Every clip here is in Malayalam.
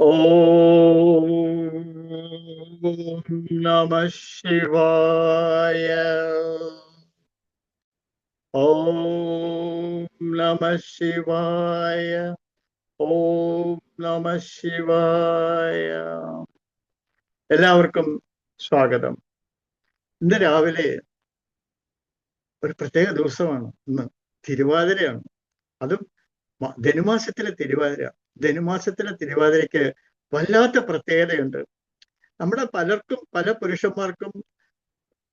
ഓം നമ ഓം നമ ഓം നമ എല്ലാവർക്കും സ്വാഗതം. ഇന്ന് രാവിലെ ഒരു പ്രത്യേക ദിവസമാണ്. ഇന്ന് തിരുവാതിരയാണ്. അതും ധനുമാസത്തിലെ തിരുവാതിര ധനുമാസത്തിലെ തിരുവാതിരയ്ക്ക് വല്ലാത്ത പ്രത്യേകതയുണ്ട്. നമ്മുടെ പലർക്കും പല പുരുഷന്മാർക്കും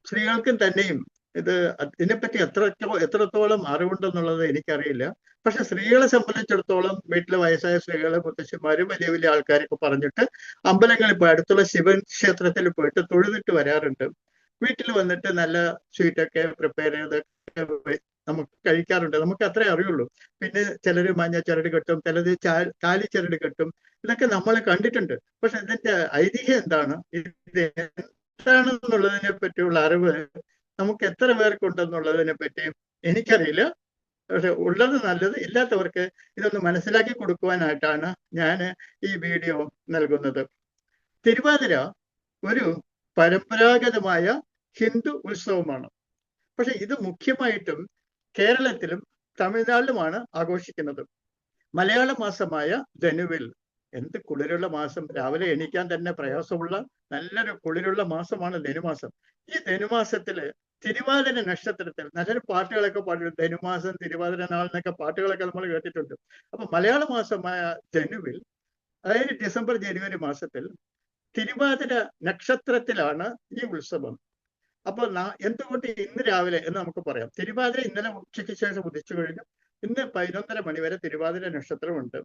സ്ത്രീകൾക്കും തന്നെയും ഇത് ഇതിനെപ്പറ്റി എത്ര എത്രത്തോളം അറിവുണ്ടെന്നുള്ളത് എനിക്കറിയില്ല. പക്ഷെ സ്ത്രീകളെ സംബന്ധിച്ചിടത്തോളം വീട്ടിലെ വയസ്സായ സ്ത്രീകളെ മുത്തശ്ശിമാരും വലിയ വലിയ ആൾക്കാരൊക്കെ പറഞ്ഞിട്ട് അമ്പലങ്ങളിൽ പോയി അടുത്തുള്ള ശിവൻ ക്ഷേത്രത്തിൽ പോയിട്ട് തൊഴുതിട്ട് വരാറുണ്ട്. വീട്ടിൽ വന്നിട്ട് നല്ല സ്വീറ്റൊക്കെ പ്രിപ്പയർ നമുക്ക് കഴിക്കാറുണ്ട് നമുക്ക് അത്രേ അറിയുള്ളൂ. പിന്നെ ചിലർ മഞ്ഞ ചരട് കെട്ടും ചിലത് കാലി ചരട് കെട്ടും. ഇതൊക്കെ നമ്മൾ കണ്ടിട്ടുണ്ട്. പക്ഷെ ഇതിന്റെ ഐതിഹ്യം എന്താണ്? ഇത് എന്താണെന്നുള്ളതിനെ പറ്റിയുള്ള അറിവ് നമുക്ക് എത്ര പേർക്കുണ്ടെന്നുള്ളതിനെ പറ്റി എനിക്കറിയില്ല. പക്ഷെ ഉള്ളത് നല്ലത് ഇല്ലാത്തവർക്ക് ഇതൊന്ന് മനസ്സിലാക്കി കൊടുക്കുവാനായിട്ടാണ് ഞാൻ ഈ വീഡിയോ നൽകുന്നത്. തിരുവാതിര ഒരു പരമ്പരാഗതമായ ഹിന്ദു ഉത്സവമാണ്. പക്ഷെ ഇത് മുഖ്യമായിട്ടും കേരളത്തിലും തമിഴ്നാട്ടിലുമാണ് ആഘോഷിക്കുന്നത്. മലയാള മാസമായ ധനുവിൽ എന്ത് കുളിരുള്ള മാസം. രാവിലെ എണീക്കാൻ തന്നെ പ്രയാസമുള്ള നല്ലൊരു കുളിരുള്ള മാസമാണ് ധനുമാസം. ഈ ധനുമാസത്തിൽ തിരുവാതിര നക്ഷത്രത്തിൽ നല്ലൊരു പാട്ടുകളൊക്കെ പാടിയിട്ടുണ്ട്. ധനുമാസം തിരുവാതിര നാൾ എന്നൊക്കെ പാട്ടുകളൊക്കെ നമ്മൾ കേട്ടിട്ടുണ്ട്. അപ്പൊ മലയാള മാസമായ ധനുവിൽ അതായത് ഡിസംബർ ജനുവരി മാസത്തിൽ തിരുവാതിര നക്ഷത്രത്തിലാണ് ഈ ഉത്സവം. അപ്പൊ നാ- എന്തുകൊണ്ട് ഇന്ന് രാവിലെ എന്ന് നമുക്ക് പറയാം. തിരുവാതിര ഇന്നലെ ഉച്ചയ്ക്ക് ശേഷം ഉദിച്ചു കഴിഞ്ഞു. ഇന്ന് പതിനൊന്നര മണി വരെ തിരുവാതിര നക്ഷത്രമുണ്ട്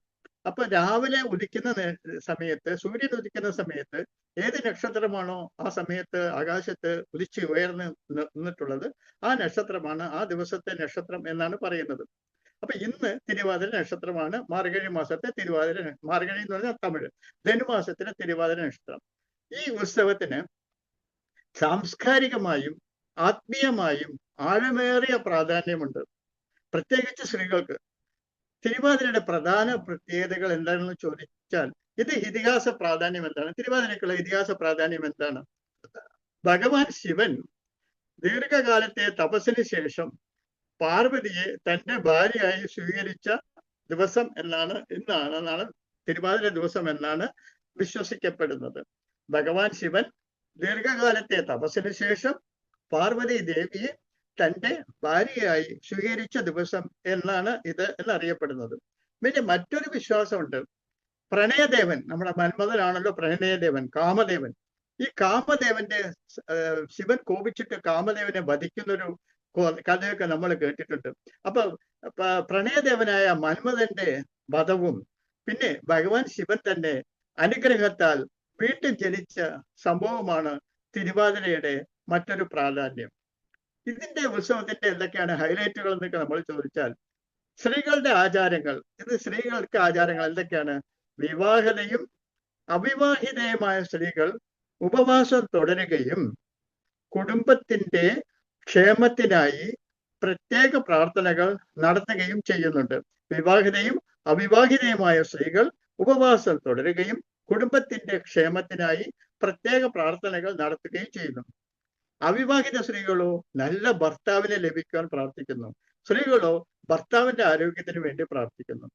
അപ്പൊ രാവിലെ ഉദിക്കുന്ന സമയത്ത് സൂര്യൻ ഉദിക്കുന്ന സമയത്ത് ഏത് നക്ഷത്രമാണോ ആ സമയത്ത് ആകാശത്ത് ഉദിച്ച് ഉയർന്ന് നിന്നിട്ടുള്ളത് ആ നക്ഷത്രമാണ് ആ ദിവസത്തെ നക്ഷത്രം എന്നാണ് പറയുന്നത്. അപ്പൊ ഇന്ന് തിരുവാതിര നക്ഷത്രമാണ് മാർഗഴി മാസത്തെ തിരുവാതിര മാർഗഴി എന്ന് പറഞ്ഞാൽ തമിഴ് ധനുമാസത്തിലെ തിരുവാതിര നക്ഷത്രം. ഈ ഉത്സവത്തിന് സാംസ്കാരികമായും ആത്മീയമായും ആഴമേറിയ പ്രാധാന്യമുണ്ട്. പ്രത്യേകിച്ച് സ്ത്രീകൾക്ക് തിരുവാതിരയുടെ പ്രധാന പ്രത്യേകതകൾ എന്താണെന്ന് ചോദിച്ചാൽ ഇത് ഇതിഹാസ പ്രാധാന്യം എന്താണ്? തിരുവാതിരക്കുള്ള ഇതിഹാസ പ്രാധാന്യം എന്താണ്? ഭഗവാൻ ശിവൻ ദീർഘകാലത്തെ തപസ്സിന് ശേഷം പാർവതിയെ തന്റെ ഭാര്യയായി സ്വീകരിച്ച ദിവസം എന്നാണ് ഇന്നാണ് എന്നാണ് തിരുവാതിര ദിവസം എന്നാണ് വിശ്വസിക്കപ്പെടുന്നത്. ഭഗവാൻ ശിവൻ ദീർഘകാലത്തെ തപസ്സിന് ശേഷം പാർവതി ദേവിയെ തന്റെ ഭാര്യയായി സ്വീകരിച്ച ദിവസം എന്നാണ് ഇത് എന്നറിയപ്പെടുന്നത്. പിന്നെ മറ്റൊരു വിശ്വാസമുണ്ട്. പ്രണയദേവൻ നമ്മുടെ മന്മഥനാണല്ലോ പ്രണയദേവൻ കാമദേവൻ. ഈ കാമദേവന്റെ ശിവൻ കോപിച്ചിട്ട് കാമദേവനെ വധിക്കുന്നൊരു കഥയൊക്കെ നമ്മൾ കേട്ടിട്ടുണ്ട്. അപ്പൊ പ്രണയദേവനായ മന്മഥന്റെ വധവും പിന്നെ ഭഗവാൻ ശിവൻ തന്നെ അനുഗ്രഹത്താൽ വീണ്ടും ജനിച്ച സംഭവമാണ് തിരുവാതിരയുടെ മറ്റൊരു പ്രാധാന്യം. ഇതിന്റെ ഉത്സവത്തിന്റെ എന്തൊക്കെയാണ് ഹൈലൈറ്റുകൾ എന്നൊക്കെ നമ്മൾ ചോദിച്ചാൽ സ്ത്രീകളുടെ ആചാരങ്ങൾ ഇത് സ്ത്രീകൾക്ക് ആചാരങ്ങൾ എന്തൊക്കെയാണ്? വിവാഹതയും അവിവാഹിതയുമായ സ്ത്രീകൾ ഉപവാസം തുടരുകയും കുടുംബത്തിന്റെ ക്ഷേമത്തിനായി പ്രത്യേക പ്രാർത്ഥനകൾ നടത്തുകയും ചെയ്യുന്നുണ്ട്. വിവാഹിതയും അവിവാഹിതയുമായ സ്ത്രീകൾ ഉപവാസം തുടരുകയും കുടുംബത്തിന്റെ ക്ഷേമത്തിനായി പ്രത്യേക പ്രാർത്ഥനകൾ നടത്തുകയും ചെയ്യുന്നു. അവിവാഹിത സ്ത്രീകളോ നല്ല ഭർത്താവിനെ ലഭിക്കാൻ പ്രാർത്ഥിക്കുന്നു. സ്ത്രീകളോ ഭർത്താവിന്റെ ആരോഗ്യത്തിന് വേണ്ടി പ്രാർത്ഥിക്കുന്നു.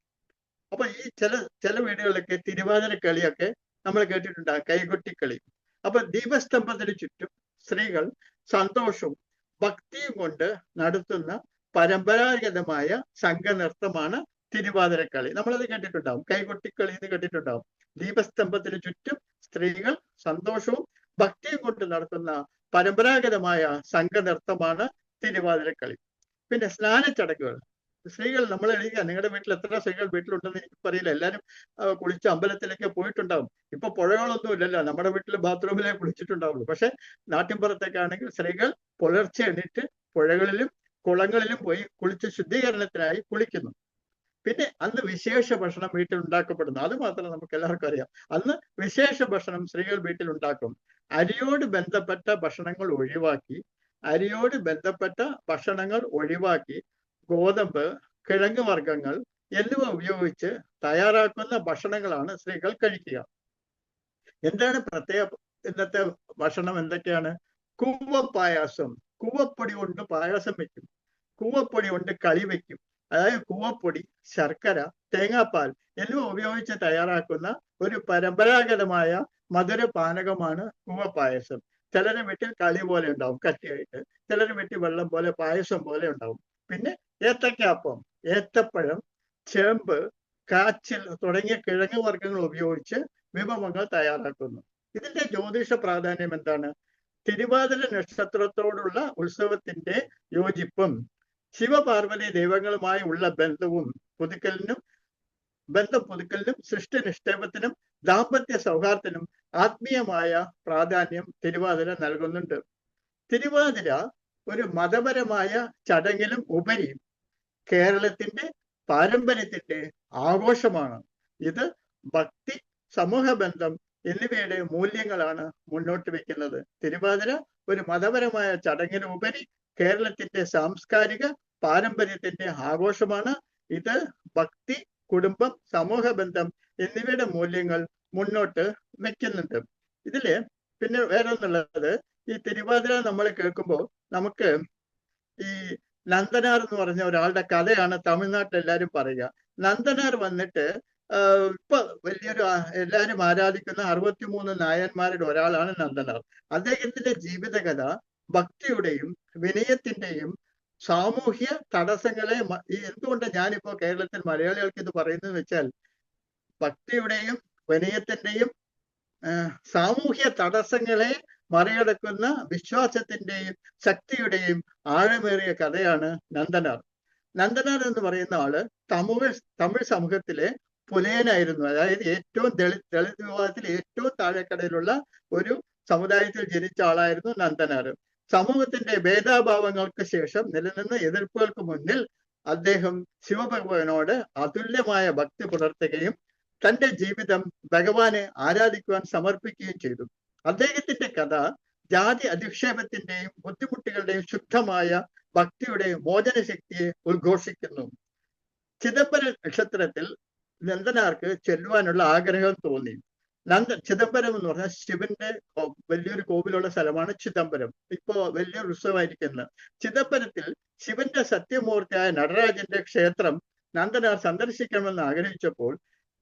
അപ്പൊ ഈ ചില ചില വീടുകളിലൊക്കെ തിരുവാതിര കളിയൊക്കെ നമ്മൾ കേട്ടിട്ടുണ്ട് കൈകൊട്ടിക്കളി. അപ്പൊ ദീപസ്തംഭത്തിന് ചുറ്റും സ്ത്രീകൾ സന്തോഷവും ഭക്തിയും കൊണ്ട് നടത്തുന്ന പരമ്പരാഗതമായ സംഘനൃത്തമാണ് തിരുവാതിരക്കളി നമ്മളത് കേട്ടിട്ടുണ്ടാവും. കൈകൊട്ടിക്കളി എന്ന് കേട്ടിട്ടുണ്ടാവും. ദീപസ്തംഭത്തിന് ചുറ്റും സ്ത്രീകൾ സന്തോഷവും ഭക്തിയും കൊണ്ട് നടത്തുന്ന പരമ്പരാഗതമായ സംഘനൃത്തമാണ് തിരുവാതിരക്കളി പിന്നെ സ്നാനച്ചടങ്ങുകൾ സ്ത്രീകൾ നമ്മൾ എഴുതുക നിങ്ങളുടെ വീട്ടിൽ എത്ര സ്ത്രീകൾ വീട്ടിലുണ്ടെന്ന് എനിക്ക് പറയില്ല. എല്ലാവരും കുളിച്ച് അമ്പലത്തിലേക്ക് പോയിട്ടുണ്ടാവും. ഇപ്പൊ പുഴകളൊന്നും ഇല്ലല്ലോ. നമ്മുടെ വീട്ടിൽ ബാത്റൂമിലേ കുളിച്ചിട്ടുണ്ടാവുള്ളൂ. പക്ഷെ നാട്ടിൻപുറത്തേക്കാണെങ്കിൽ സ്ത്രീകൾ പുലർച്ചെ എണീറ്റ് പുഴകളിലും കുളങ്ങളിലും പോയി കുളിച്ച് ശുദ്ധീകരണത്തിനായി കുളിക്കുന്നു. പിന്നെ അന്ന് വിശേഷ ഭക്ഷണം വീട്ടിൽ ഉണ്ടാക്കപ്പെടുന്നു. അത് മാത്രം നമുക്ക് എല്ലാവർക്കും അറിയാം. അന്ന് വിശേഷ ഭക്ഷണം സ്ത്രീകൾ വീട്ടിൽ ഉണ്ടാക്കും. അരിയോട് ബന്ധപ്പെട്ട ഭക്ഷണങ്ങൾ ഒഴിവാക്കി അരിയോട് ബന്ധപ്പെട്ട ഭക്ഷണങ്ങൾ ഒഴിവാക്കി ഗോതമ്പ് കിഴങ്ങ് വർഗങ്ങൾ എന്നിവ ഉപയോഗിച്ച് തയ്യാറാക്കുന്ന ഭക്ഷണങ്ങളാണ് സ്ത്രീകൾ കഴിക്കുക. എന്താണ് പ്രത്യേക ഇന്നത്തെ ഭക്ഷണം എന്തൊക്കെയാണ്? കൂവപ്പായാസം കൂവപ്പൊടി കൊണ്ട് പായാസം വെക്കും കൂവപ്പൊടി കൊണ്ട് കളി വെക്കും അതായത് കൂവപ്പൊടി ശർക്കര തേങ്ങാപ്പാൽ എന്നിവ ഉപയോഗിച്ച് തയ്യാറാക്കുന്ന ഒരു പരമ്പരാഗതമായ മധുര പാനകമാണ് കൂവപ്പായസം. ചിലരുടെ വീട്ടിൽ കളി പോലെ ഉണ്ടാവും കട്ടിയായിട്ട്. ചിലരുടെ വീട്ടിൽ വെള്ളം പോലെ പായസം പോലെ ഉണ്ടാവും. പിന്നെ ഏത്തക്കാപ്പം ഏത്തപ്പഴം ചേമ്പ് കാച്ചിൽ തുടങ്ങിയ കിഴങ്ങ് വർഗങ്ങൾ ഉപയോഗിച്ച് വിഭവങ്ങൾ തയ്യാറാക്കുന്നു. ഇതിന്റെ ജ്യോതിഷ പ്രാധാന്യം എന്താണ്? തിരുവാതിര നക്ഷത്രത്തോടുള്ള ഉത്സവത്തിന്റെ യോജിപ്പും ശിവപാർവതി ദൈവങ്ങളുമായി ഉള്ള ബന്ധവും പുതുക്കലിനും ബന്ധം പുതുക്കലിനും സൃഷ്ടി നിക്ഷേപത്തിനും ദാമ്പത്യ സൗഹാർദ്ദത്തിനും ആത്മീയമായ പ്രാധാന്യം തിരുവാതിര നൽകുന്നുണ്ട്. തിരുവാതിര ഒരു മതപരമായ ചടങ്ങിലും ഉപരി കേരളത്തിന്റെ പാരമ്പര്യത്തിന്റെ ആഘോഷമാണ്. ഇത് ഭക്തി സമൂഹബന്ധം എന്നിവയുടെ മൂല്യങ്ങളാണ് മുന്നോട്ട് വെക്കുന്നത് തിരുവാതിര ഒരു മതപരമായ ചടങ്ങിനുപരി കേരളത്തിന്റെ സാംസ്കാരിക പാരമ്പര്യത്തിന്റെ ആഘോഷമാണ്. ഇത് ഭക്തി കുടുംബം സമൂഹ ബന്ധം എന്നിവയുടെ മൂല്യങ്ങൾ മുന്നോട്ട് വെക്കുന്നുണ്ട് ഇതിൽ പിന്നെ വേറെ ഈ തിരുവാതിര നമ്മൾ കേൾക്കുമ്പോൾ നമുക്ക് ഈ നന്ദനാർ എന്ന് പറഞ്ഞ ഒരാളുടെ കഥയാണ് തമിഴ്നാട്ടിൽ എല്ലാവരും പറയുക. നന്ദനാർ വന്നിട്ട് ഇപ്പൊ വലിയൊരു എല്ലാരും ആരാധിക്കുന്ന അറുപത്തിമൂന്ന് നായന്മാരുടെ ഒരാളാണ് നന്ദനാർ. അദ്ദേഹത്തിന്റെ ജീവിതകഥ ഭക്തിയുടെയും വിനയത്തിന്റെയും സാമൂഹ്യ തടസ്സങ്ങളെ എന്തുകൊണ്ട് ഞാനിപ്പോ കേരളത്തിൽ മലയാളികൾക്ക് ഇത് പറയുന്നത് വെച്ചാൽ ഭക്തിയുടെയും വിനയത്തിന്റെയും സാമൂഹ്യ തടസ്സങ്ങളെ മറികടക്കുന്ന വിശ്വാസത്തിന്റെയും ശക്തിയുടെയും ആഴമേറിയ കഥയാണ് നന്ദനാർ. നന്ദനാർ എന്ന് പറയുന്ന ആൾ തമിഴ് തമിഴ് സമൂഹത്തിലെ പുലയനായിരുന്നു. അതായത് ഏറ്റവും ദളിത് ദളിത് വിഭാഗത്തിൽ ഏറ്റവും താഴെക്കടയിലുള്ള ഒരു സമുദായത്തിൽ ജനിച്ച ആളായിരുന്നു നന്ദനാർ. സമൂഹത്തിന്റെ ഭേദാഭാവങ്ങൾക്ക് ശേഷം നിലനിന്ന എതിർപ്പുകൾക്ക് മുന്നിൽ അദ്ദേഹം ശിവഭഗവാനോട് അതുല്യമായ ഭക്തി പുലർത്തുകയും തന്റെ ജീവിതം ഭഗവാനെ ആരാധിക്കുവാൻ സമർപ്പിക്കുകയും ചെയ്തു. അദ്ദേഹത്തിന്റെ കഥ ജാതി അധിക്ഷേപത്തിന്റെയും ബുദ്ധിമുട്ടുകളുടെയും ശുദ്ധമായ ഭക്തിയുടെ മോചന ശക്തിയെ ഉദ്ഘോഷിക്കുന്നു. ചിദംബര നക്ഷത്രത്തിൽ നന്ദനാർക്ക് ചെല്ലുവാനുള്ള ആഗ്രഹം തോന്നി. നന്ദ ചിദംബരം എന്ന് പറഞ്ഞാൽ ശിവന്റെ വലിയൊരു കോവിലുള്ള സ്ഥലമാണ് ചിദംബരം. ഇപ്പോ വലിയൊരു ഉത്സവമായിരിക്കുന്നത് ചിദംബരത്തിൽ ശിവന്റെ സത്യമൂർത്തിയായ നടരാജന്റെ ക്ഷേത്രം നന്ദനാർ സന്ദർശിക്കണമെന്ന് ആഗ്രഹിച്ചപ്പോൾ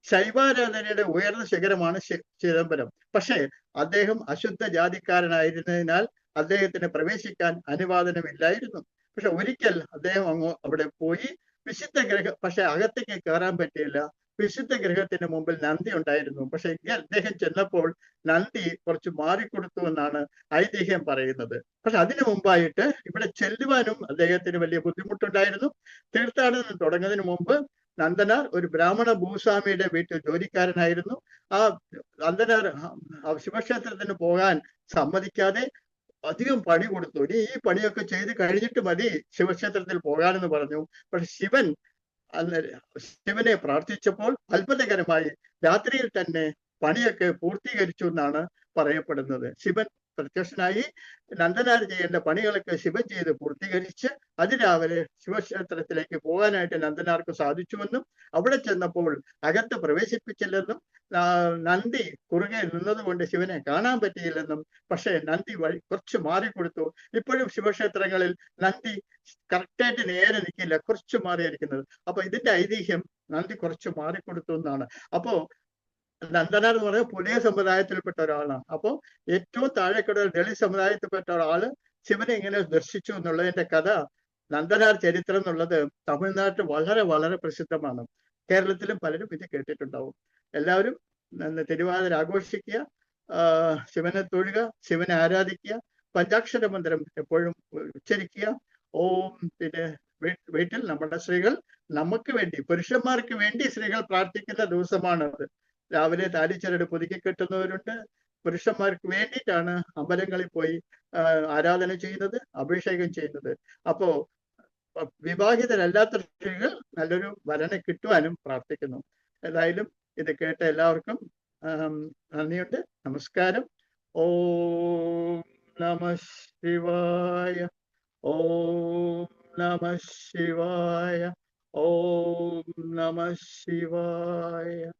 ശൈവാരാധനയുടെ ഉയർന്ന ശിഖരമാണ് ചിദംബരം. പക്ഷേ അദ്ദേഹം അശുദ്ധ ജാതിക്കാരനായിരുന്നതിനാൽ അദ്ദേഹത്തിന് പ്രവേശിക്കാൻ അനുവാദനമില്ലായിരുന്നു. പക്ഷെ ഒരിക്കൽ അദ്ദേഹം അങ്ങ് അവിടെ പോയി വിശുദ്ധ ഗ്രഹ പക്ഷെ അകത്തേക്ക് കയറാൻ പറ്റിയില്ല. വിശുദ്ധ ഗ്രഹത്തിന് മുമ്പിൽ നന്ദി ഉണ്ടായിരുന്നു. പക്ഷെ അദ്ദേഹം ചെന്നപ്പോൾ നന്ദി കുറച്ച് മാറിക്കൊടുത്തു എന്നാണ് ഐതിഹ്യം പറയുന്നത്. പക്ഷെ അതിനു മുമ്പായിട്ട് ഇവിടെ ചെല്ലുവാനും അദ്ദേഹത്തിന് വലിയ ബുദ്ധിമുട്ടുണ്ടായിരുന്നു. തീർത്ഥാടനം തുടങ്ങുന്നതിന് മുമ്പ് നന്ദനാർ ഒരു ബ്രാഹ്മണ ഭൂസ്വാമിയുടെ വീട്ടിൽ ജോലിക്കാരനായിരുന്നു. ആ നന്ദനാർ ശിവക്ഷേത്രത്തിന് പോകാൻ സമ്മതിക്കാതെ അധികം പണി കൊടുത്തു. ഇനി ഈ പണിയൊക്കെ ചെയ്ത് കഴിഞ്ഞിട്ട് മതി ശിവക്ഷേത്രത്തിൽ പോകാനെന്ന് പറഞ്ഞു. പക്ഷെ ശിവൻ അന്ന് ശിവനെ പ്രാർത്ഥിച്ചപ്പോൾ അത്ഭുതകരമായി രാത്രിയിൽ തന്നെ പണിയൊക്കെ പൂർത്തീകരിച്ചു എന്നാണ് പറയപ്പെടുന്നത്. ശിവൻ പ്രത്യക്ഷനായി നന്ദനാൽ ചെയ്യേണ്ട പണികളൊക്കെ ശിവൻ ചെയ്ത് പൂർത്തീകരിച്ച് അതിരാവിലെ ശിവക്ഷേത്രത്തിലേക്ക് പോകാനായിട്ട് നന്ദനാർക്ക് സാധിച്ചുവെന്നും അവിടെ ചെന്നപ്പോൾ അകത്ത് പ്രവേശിപ്പിച്ചില്ലെന്നും നന്ദി കുറുകെ നിന്നതുകൊണ്ട് ശിവനെ കാണാൻ പറ്റിയില്ലെന്നും പക്ഷേ നന്ദി വഴി കുറച്ച് മാറിക്കൊടുത്തു. ഇപ്പോഴും ശിവക്ഷേത്രങ്ങളിൽ നന്ദി കറക്റ്റായിട്ട് നേരെ നിൽക്കില്ല കുറച്ച് മാറിയിരിക്കുന്നത്. അപ്പൊ ഇതിന്റെ ഐതിഹ്യം നന്ദി കുറച്ച് മാറിക്കൊടുത്തു എന്നാണ്. അപ്പോ നന്ദനാർ എന്ന് പറഞ്ഞാൽ പുതിയ സമുദായത്തിൽപ്പെട്ട ഒരാളാണ്. അപ്പോൾ ഏറ്റവും താഴെക്കടൽ ദളിത് സമുദായത്തിൽപ്പെട്ട ഒരാൾ ശിവനെ ഇങ്ങനെ ദർശിച്ചു എന്നുള്ളതിന്റെ കഥ നന്ദനാർ ചരിത്രം എന്നുള്ളത് തമിഴ്നാട്ടിൽ വളരെ വളരെ പ്രസിദ്ധമാണ്. കേരളത്തിലും പലരും ഇത് കേട്ടിട്ടുണ്ടാവും. എല്ലാവരും തിരുവാതിര ആഘോഷിക്കുക ശിവനെ തൊഴുക ശിവനെ ആരാധിക്കുക പഞ്ചാക്ഷര മന്ത്രം എപ്പോഴും ഉച്ചരിക്കുക. ഓം പിന്നെ വീട്ടിൽ നമ്മുടെ സ്ത്രീകൾ നമുക്ക് വേണ്ടി പുരുഷന്മാർക്ക് വേണ്ടി സ്ത്രീകൾ പ്രാർത്ഥിക്കുന്ന ദിവസമാണത്. രാവിലെ താലിച്ചരട് പുതുക്കി കെട്ടുന്നവരുണ്ട്. പുരുഷന്മാർക്ക് വേണ്ടിയിട്ടാണ് അമ്പലങ്ങളിൽ പോയി ആരാധന ചെയ്യുന്നത് അഭിഷേകം ചെയ്യുന്നത്. അപ്പോ വിവാഹിതരല്ലാത്ത സ്ത്രീകൾ നല്ലൊരു വരനെ കിട്ടുവാനും പ്രാർത്ഥിക്കുന്നു. ഏതായാലും ഇത് കേട്ട എല്ലാവർക്കും നന്ദിയുണ്ട്. നമസ്കാരം. ഓം നമ ശിവായ ഓം നമ ശിവായ ഓം നമ ശിവായ.